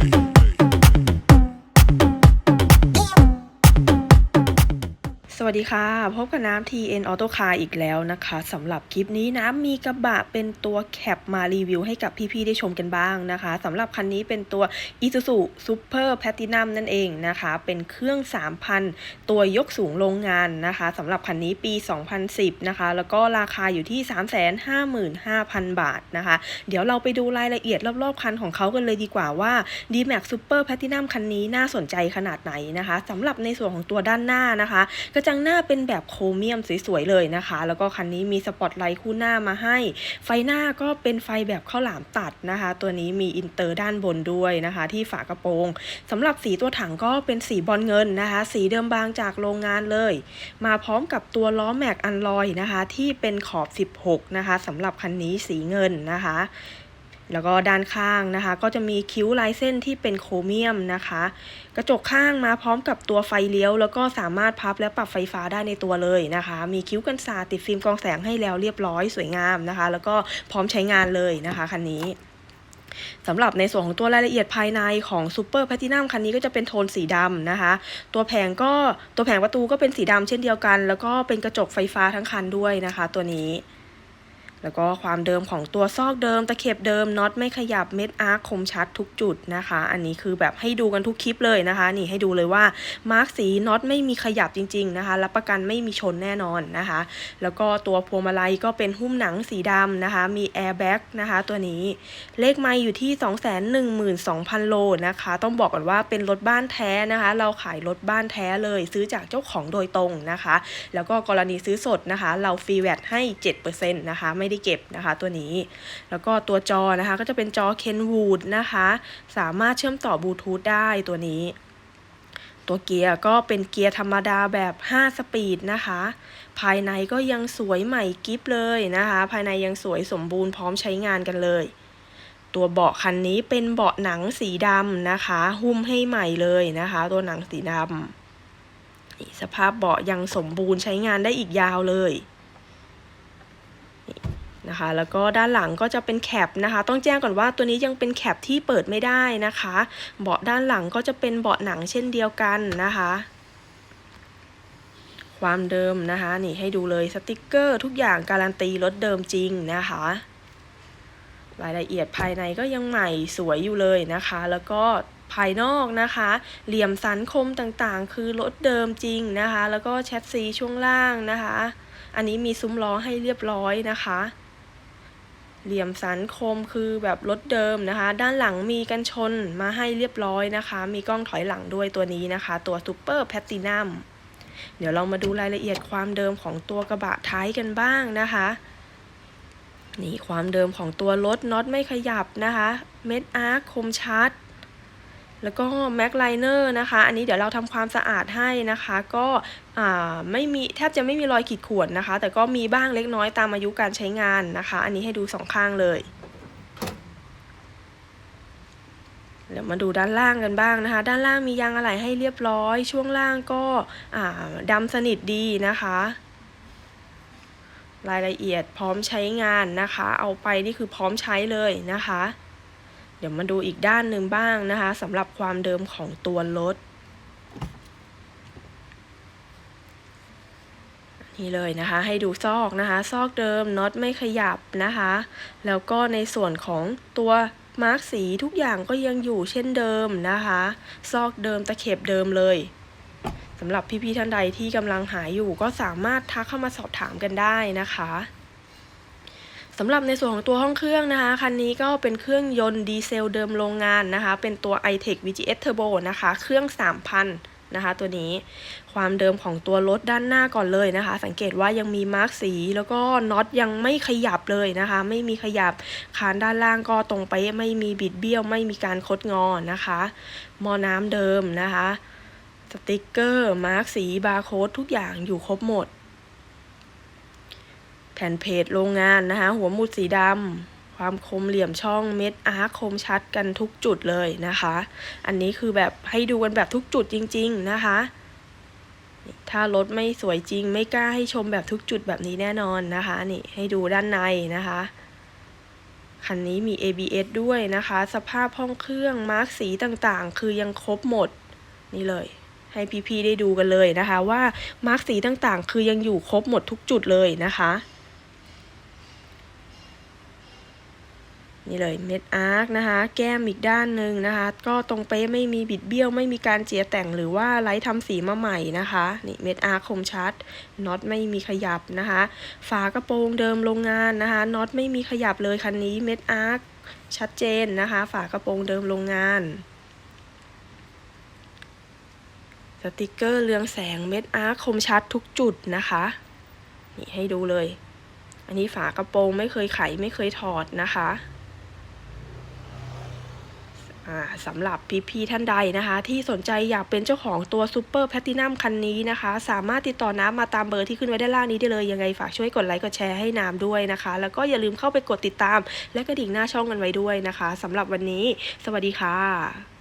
ส วัสดีค่ะ พบกับน้ำ TN Auto Car อีกแล้วนะคะสำหรับคลิปนี้น้ำมีกระบะเป็นตัวแคปมารีวิวให้กับพี่ๆได้ชมกันบ้างนะคะสำหรับคันนี้เป็นตัว Isuzu Super Platinum นั่นเองนะคะ เป็นเครื่อง 3,000 ตัวยกสูงโรงงานนะคะสำหรับคันนี้ปี 2010 นะคะ แล้วก็ราคาอยู่ที่ 355,000 บาทนะคะ เดี๋ยวเราไปดูรายละเอียดรอบๆ คันของเขากันเลยดีกว่าว่า D-Max Super Platinum คันนี้น่าสนใจขนาดไหนนะคะสำหรับในส่วนของตัวด้านหน้านะคะกระจังหน้าเป็นแบบโครเมียมสวยๆเลยนะคะ แล้วก็คันนี้มีสปอตไลท์คู่หน้ามาให้ ไฟหน้าก็เป็นไฟแบบข้าวหลามตัดนะคะ ตัวนี้มีอินเตอร์ด้านบนด้วยนะคะ ที่ฝากระโปรงสำหรับสีตัวถังก็เป็นสีบอลเงินนะคะ สีเดิมบางจากโรงงานเลย มาพร้อมกับตัวล้อแม็กอันลอยนะคะ ที่เป็นขอบ 16 นะคะสำหรับคันนี้สีเงินนะคะ แล้วก็ด้านข้างนะคะ ก็จะมีคิ้วลายเส้นที่เป็นโครเมียมนะคะ กระจกข้างมาพร้อมกับตัวไฟเลี้ยว แล้วก็สามารถพับและปรับไฟฟ้าได้ในตัวเลยนะคะ มีคิ้วกันสาติดฟิล์มกองแสงให้แล้วเรียบร้อยสวยงามนะคะ แล้วก็พร้อมใช้งานเลยนะคะคันนี้สำหรับในส่วนของตัวรายละเอียดภายในของ Super Platinum คันนี้ก็จะเป็นโทนสีดำนะคะ ตัวแผงก็ตัวแผงประตูก็เป็นสีดำเช่นเดียวกัน แล้วก็เป็นกระจกไฟฟ้าทั้งคันด้วยนะคะ ตัวนี้ แล้วก็ความเดิมของตัวซอกเดิม ตะเข็บเดิมน็อตไม่ขยับเม็ดอาร์คคมชัดทุกจุดนะคะ อันนี้คือแบบให้ดูกันทุกคลิปเลยนะคะ นี่ให้ดูเลยว่ามาร์กสีน็อตไม่มีขยับจริง ๆนะคะรับประกันไม่มีชนแน่นอนนะคะ แล้วก็ตัวพวงมาลัยก็เป็นหุ้มหนังสีดำนะคะ มีแอร์แบ็กนะคะตัวนี้เลขไม่อยู่ที่ 212,000 โลนะคะ ต้องบอกก่อนว่าเป็นรถบ้านแท้นะคะ เราขายรถบ้านแท้เลย ซื้อจากเจ้าของโดยตรงนะคะ แล้วก็กรณีซื้อสดนะคะ เราฟรีแวตให้ 7%นะคะไม่ได้เก็บนะคะ ตัวนี้ แล้วก็ตัวจอนะคะ ก็จะเป็นจอ Kenwood นะคะ สามารถเชื่อมต่อบลูทูธได้ตัวนี้ ตัวเกียร์ก็เป็นเกียร์ธรรมดาแบบ 5 สปีดนะคะ ภายในก็ยังสวยใหม่กิฟเลยนะคะ ภายในยังสวยสมบูรณ์พร้อมใช้งานกันเลยตัวเบาะคันนี้เป็นเบาะหนังสีดำนะคะ หุ้มให้ใหม่เลยนะคะ ตัวหนังสีดำสภาพเบาะยังสมบูรณ์ใช้งานได้อีกยาวเลย นะคะ แล้วก็ด้านหลังก็จะเป็นแคปนะคะ ต้องแจ้งก่อนว่าตัวนี้ยังเป็นแคปที่เปิดไม่ได้นะคะ เบาะด้านหลังก็จะเป็นเบาะหนังเช่นเดียวกันนะคะ ความเดิมนะคะนี่ให้ดูเลยสติกเกอร์ทุกอย่างการันตีรถเดิมจริงนะคะรายละเอียดภายในก็ยังใหม่สวยอยู่เลยนะคะ แล้วก็ภายนอกนะคะ เหลี่ยมสันคมต่างๆ คือรถเดิมจริงนะคะ แล้วก็แชทซีช่วงล่างนะคะ อันนี้มีซุ้มล้อให้เรียบร้อยนะคะ เหลี่ยมสันคมคือแบบรถเดิมนะคะ ด้านหลังมีกันชนมาให้เรียบร้อยนะคะ มีกล้องถอยหลังด้วยตัวนี้นะคะ ตัวซูเปอร์แพตตินัมเดี๋ยวเรามาดูรายละเอียดความเดิมของตัวกระบะท้ายกันบ้างนะคะนี่ความเดิมของตัวรถน็อตไม่ขยับนะคะ เม็ดอาร์คคมชัด แล้วก็แม็กไลเนอร์นะคะ อันนี้เดี๋ยวเราทำความสะอาดให้นะคะ ก็ไม่มีแทบจะไม่มีรอยขีดข่วนนะคะ แต่ก็มีบ้างเล็กน้อยตามอายุการใช้งานนะคะ อันนี้ให้ดูสองข้างเลยเดี๋ยวมาดูด้านล่างกันบ้างนะคะ ด้านล่างมียางอะไหล่ให้เรียบร้อย ช่วงล่างก็อ่าดำสนิทดีนะคะ รายละเอียดพร้อมใช้งานนะคะ เอาไปนี่คือพร้อมใช้เลยนะคะ เดี๋ยวมาดูอีกด้านหนึ่งบ้างนะคะสำหรับความเดิมของตัวรถนี่เลยนะคะ ให้ดูซอกนะคะ ซอกเดิมน็อตไม่ขยับนะคะ แล้วก็ในส่วนของตัวมาร์กสีทุกอย่างก็ยังอยู่เช่นเดิมนะคะ ซอกเดิมตะเข็บเดิมเลยสำหรับพี่ๆท่านใดที่กำลังหาอยู่ก็สามารถทักเข้ามาสอบถามกันได้นะคะ สำหรับในส่วนของตัวห้องเครื่องนะคะคันนี้ก็เป็นเครื่องยนต์ดีเซลเดิมโรงงานนะคะ เป็นตัว iTech VGS Turbo นะคะ เครื่อง 3,000 นะคะ ตัวนี้ความเดิมของตัวรถด้านหน้าก่อนเลยนะคะ สังเกตว่ายังมีมาร์กสี แล้วก็น็อตยังไม่ขยับเลยนะคะ ไม่มีขยับคานด้านล่างก็ตรงไปไม่มีบิดเบี้ยวไม่มีการคดงอนะคะหมอน้ำเดิมนะคะ สติกเกอร์มาร์กสีบาร์โค้ดทุกอย่างอยู่ครบหมด แผ่นเพจโรงงานนะคะ หัวหมุดสีดำความคมเหลี่ยมช่องเม็ดอาร์คคมชัดกันทุกจุดเลยนะคะ อันนี้คือแบบให้ดูกันแบบทุกจุดจริง ๆนะคะ ถ้ารถไม่สวยจริง ไม่กล้าให้ชมแบบทุกจุดแบบนี้แน่นอนนะคะ นี่ให้ดูด้านในนะคะคันนี้มี ABS ด้วยนะคะ สภาพห้องเครื่องมาร์กสีต่างๆ คือยังครบหมดนี่เลย ให้พี่ๆได้ดูกันเลยนะคะ ว่ามาร์กสีต่างๆ คือยังอยู่ครบหมดทุกจุดเลยนะคะ นี่เลยเม็ดอาร์คนะคะ แก้มอีกด้านหนึ่งนะคะ ก็ตรงเป๊ะไม่มีบิดเบี้ยว ไม่มีการเจียแต่งหรือว่าไล้ทำสีมาใหม่นะคะนี่เม็ดอาร์คคมชัดน็อตไม่มีขยับนะคะ ฝากระโปรงเดิมโรงงานนะคะน็อตไม่มีขยับเลยคันนี้เม็ดอาร์คชัดเจนนะคะ ฝากระโปรงเดิมโรงงานสติกเกอร์เรืองแสงเม็ดอาร์คคมชัดทุกจุดนะคะ นี่ให้ดูเลย อันนี้ฝากระโปรงไม่เคยไขไม่เคยถอดนะคะ สำหรับพี่ๆท่านใดนะคะ ที่สนใจอยากเป็นเจ้าของตัวซูเปอร์แพลตินัมคันนี้นะคะ สามารถติดต่อน้ำมาตามเบอร์ที่ขึ้นไว้ด้านล่างนี้ได้เลย ยังไงฝากช่วยกดไลค์กดแชร์ให้น้ำด้วยนะคะ แล้วก็อย่าลืมเข้าไปกดติดตาม และกระดิ่งหน้าช่องกันไว้ด้วยนะคะสำหรับวันนี้ สวัสดีค่ะ